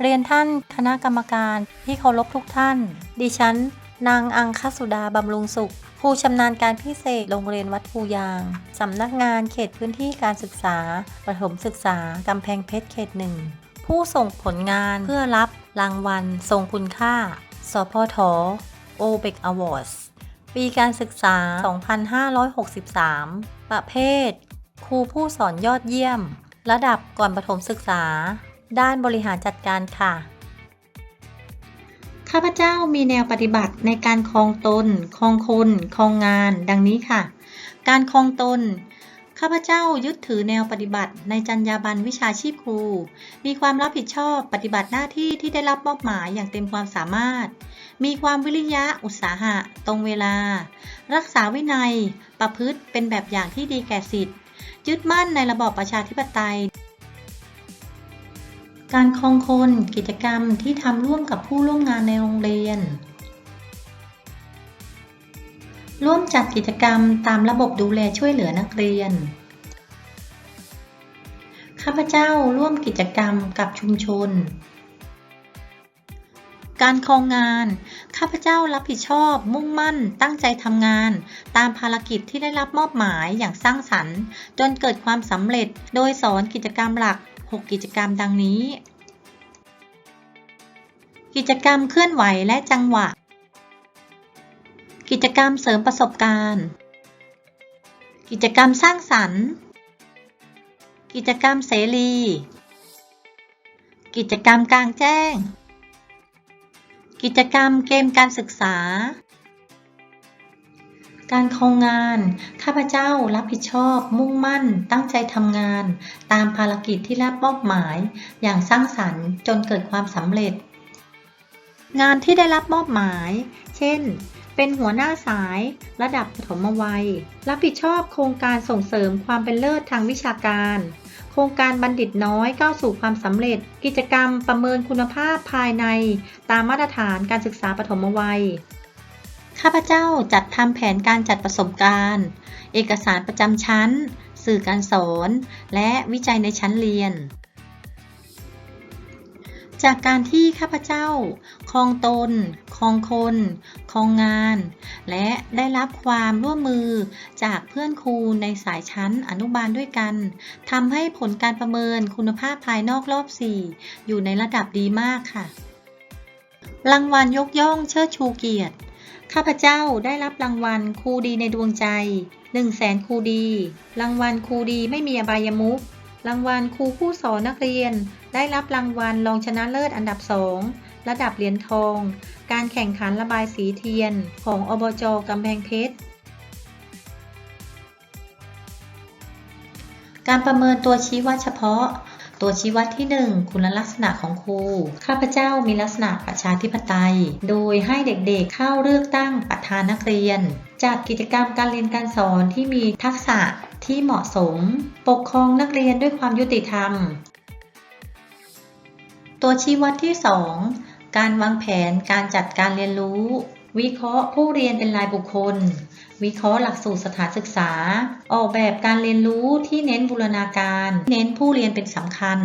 เรียนท่านคณะกรรมการที่เคารพทุกท่าน ดิฉัน นางอังคสุดาบำรุงสุข ผู้ชำนาญการพิเศษโรงเรียนวัดภูยาง สำนักงานเขตพื้นที่การศึกษา ประถมศึกษากำแพงเพชรเขตหนึ่ง ผู้ส่งผลงานเพื่อรับรางวัล ทรงคุณค่า สพทโอเบกอวอร์ดปีการศึกษา 2563 ประเภท ครูผู้สอนยอดเยี่ยม ระดับก่อนประถมศึกษา ด้านบริหารจัดการค่ะ ข้าพเจ้ามีแนวปฏิบัติในการครองตนครองคนครองงาน ดังนี้ค่ะ การครองตนข้าพเจ้ายึดถือแนวปฏิบัติในจรรยาบรรณวิชาชีพครู มีความรับผิดชอบปฏิบัติหน้าที่ที่ได้รับมอบหมายอย่างเต็มความสามารถ มีความวิริยะอุตสาหะ ตรงเวลา รักษาวินัย ประพฤติเป็นแบบอย่างที่ดีแก่สิทธิ์ ยึดมั่นในระบอบประชาธิปไตย การครองคน กิจกรรมที่ทำร่วมกับผู้ร่วมงานในโรงเรียน ร่วมจัดกิจกรรมตามระบบดูแลช่วยเหลือนักเรียน ข้าพเจ้าร่วมกิจกรรมกับชุมชน การครองงาน ข้าพเจ้ารับผิดชอบ มุ่งมั่น ตั้งใจทำงาน ตามภารกิจที่ได้รับมอบหมายอย่างสร้างสรรค์ จนเกิดความสำเร็จ โดยสอนกิจกรรมหลัก 6 กิจกรรมดังนี้ กิจกรรมเคลื่อนไหวและจังหวะ กิจกรรมเสริมประสบการณ์ กิจกรรมสร้างสรรค์ กิจกรรมเสรี กิจกรรมกลางแจ้ง กิจกรรมเกมการศึกษา การคองงาน ข้าพเจ้ารับผิดชอบ มุ่งมั่น ตั้งใจทำงาน ตามภารกิจที่รับมอบหมาย อย่างสร้างสรรค์จนเกิดความสำเร็จ งานที่ได้รับมอบหมาย เช่น เป็นหัวหน้าสาย ระดับปฐมวัย รับผิดชอบโครงการส่งเสริมความเป็นเลิศทางวิชาการ โครงการบัณฑิตน้อยก้าวสู่ความสำเร็จ กิจกรรมประเมินคุณภาพภายใน ตามมาตรฐานการศึกษาปฐมวัย ข้าพเจ้าจัดทำแผนการจัดประสบการณ์ เอกสารประจำชั้น สื่อการสอน และวิจัยในชั้นเรียน จากการที่ข้าพเจ้าครองตนครองคนครองงาน และได้รับความร่วมมือจากเพื่อนครูในสายชั้นอนุบาลด้วยกันทำให้ผลการประเมินคุณภาพภายนอกรอบ 4 อยู่ในระดับดีมากค่ะรางวัลยกย่องเชิดชูเกียรติ ข้าพเจ้าได้รับรางวัลครูดีในดวงใจ1 0 0 0 0แสนครูดี รางวัลครูดีไม่มีอบายมุขรางวัลครูผู้สอนนักเรียน ได้รับรางวัลรองชนะเลิศอันดับ2ระดับเหรียญทอง การแข่งขันระบายสีเทียนของอบจกำแพงเพชร การประเมินตัวชี้วัดเฉพาะ ตัวชี้วัดที่ 1 คุณลักษณะของครู ข้าพเจ้ามีลักษณะประชาธิปไตย โดยให้เด็กๆเข้าเลือกตั้งประธานนักเรียน จัดกิจกรรมการเรียนการสอนที่มีทักษะที่เหมาะสม ปกครองนักเรียนด้วยความยุติธรรม ตัวชี้วัดที่ 2 การวางแผนการจัดการเรียนรู้ วิเคราะห์ผู้เรียนเป็นรายบุคคล วิเคราะห์หลักสูตรสถานศึกษา ออกแบบการเรียนรู้ที่เน้นบูรณาการ เน้นผู้เรียนเป็นสำคัญ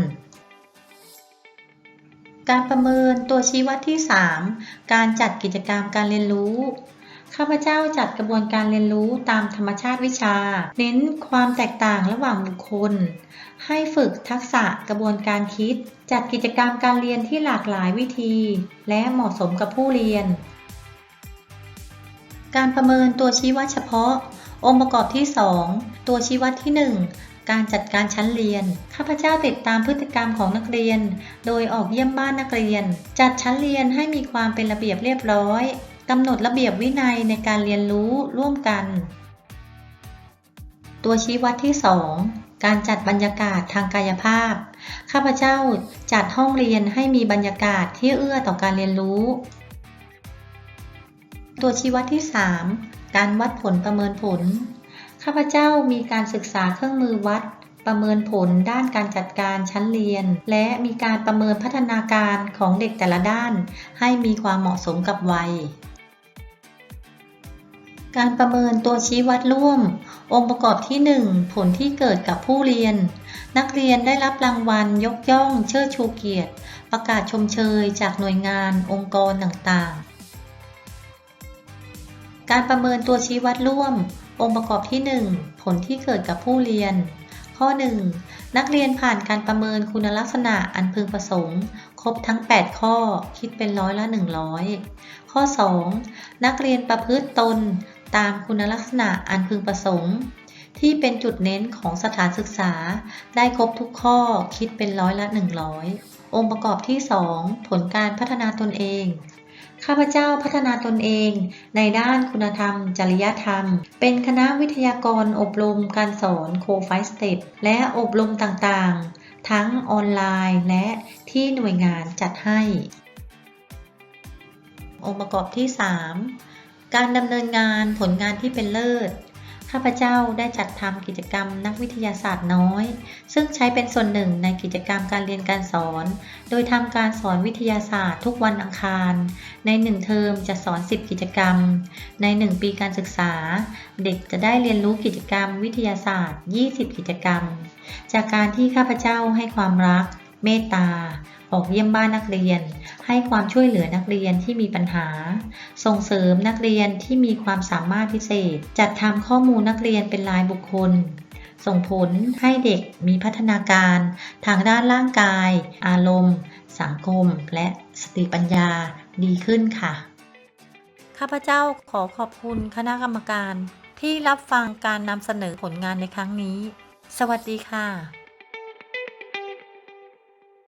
การประเมินตัวชี้วัดที่ 3 การจัดกิจกรรมการเรียนรู้ ข้าพเจ้าจัดกระบวนการเรียนรู้ตามธรรมชาติวิชา เน้นความแตกต่างระหว่างบุคคล ให้ฝึกทักษะกระบวนการคิด จัดกิจกรรมการเรียนที่หลากหลายวิธี และเหมาะสมกับผู้เรียน การประเมินตัวชี้วัดเฉพาะ องค์ประกอบที่ 2 ตัวชี้วัดที่ 1 การจัดการชั้นเรียน ข้าพเจ้าติดตามพฤติกรรมของนักเรียน โดยออกเยี่ยมบ้านนักเรียน จัดชั้นเรียนให้มีความเป็นระเบียบเรียบร้อยกำหนดระเบียบวินัยในการเรียนรู้ร่วมกัน ตัวชี้วัดที่ 2 การจัดบรรยากาศทางกายภาพ ข้าพเจ้าจัดห้องเรียนให้มีบรรยากาศที่เอื้อต่อการเรียนรู้ ตัวชี้วัดที่ 3 การวัดผลประเมินผล ข้าพเจ้ามีการศึกษาเครื่องมือวัด ประเมินผลด้านการจัดการชั้นเรียน และมีการประเมินพัฒนาการของเด็กแต่ละด้าน ให้มีความเหมาะสมกับวัย การประเมินตัวชี้วัดร่วม องค์ประกอบที่ 1 ผลที่เกิดกับผู้เรียน นักเรียนได้รับรางวัลยกย่อง เชิดชูเกียรติ ประกาศชมเชยจากหน่วยงานองค์กรต่างๆ การประเมินตัวชี้วัดร่วม องค์ประกอบที่ 1 ผลที่เกิดกับผู้เรียน ข้อ 1 นักเรียนผ่านการประเมินคุณลักษณะอันพึงประสงค์ ครบทั้ง 8 ข้อ คิดเป็นร้อยละ 100 ข้อ 2 นักเรียนประพฤติตนตามคุณลักษณะอันพึงประสงค์ ที่เป็นจุดเน้นของสถานศึกษา ได้ครบทุกข้อคิดเป็นร้อยละ 100 องค์ประกอบที่ 2 ผลการพัฒนาตนเอง ข้าพเจ้าพัฒนาตนเอง ในด้านคุณธรรม จริยธรรม เป็นคณะวิทยากรอบรมการสอนโคไฟสเตปและอบรมต่างๆ ทั้งออนไลน์และที่หน่วยงานจัดให้ องค์ประกอบที่ 3 การดำเนินงานผลงานที่เป็นเลิศ ข้าพเจ้าได้จัดทำกิจกรรมนักวิทยาศาสตร์น้อย ซึ่งใช้เป็นส่วนหนึ่งในกิจกรรมการเรียนการสอน โดยทำการสอนวิทยาศาสตร์ทุกวันอังคาร ในหนึ่งเทอมจะสอน 10 กิจกรรม ใน 1 ปีการศึกษา เด็กจะได้เรียนรู้กิจกรรมวิทยาศาสตร์ 20 กิจกรรม จากการที่ข้าพเจ้าให้ความรัก เมตตา ออกเยี่ยมบ้านนักเรียน ให้ความช่วยเหลือนักเรียนที่มีปัญหา ส่งเสริมนักเรียนที่มีความสามารถพิเศษ จัดทำข้อมูลนักเรียนเป็นรายบุคคล ส่งผลให้เด็กมีพัฒนาการ ทางด้านร่างกาย อารมณ์ สังคม และสติปัญญาดีขึ้นค่ะ ข้าพเจ้าขอขอบคุณคณะกรรมการที่รับฟังการนำเสนอผลงานในครั้งนี้ สวัสดีค่ะ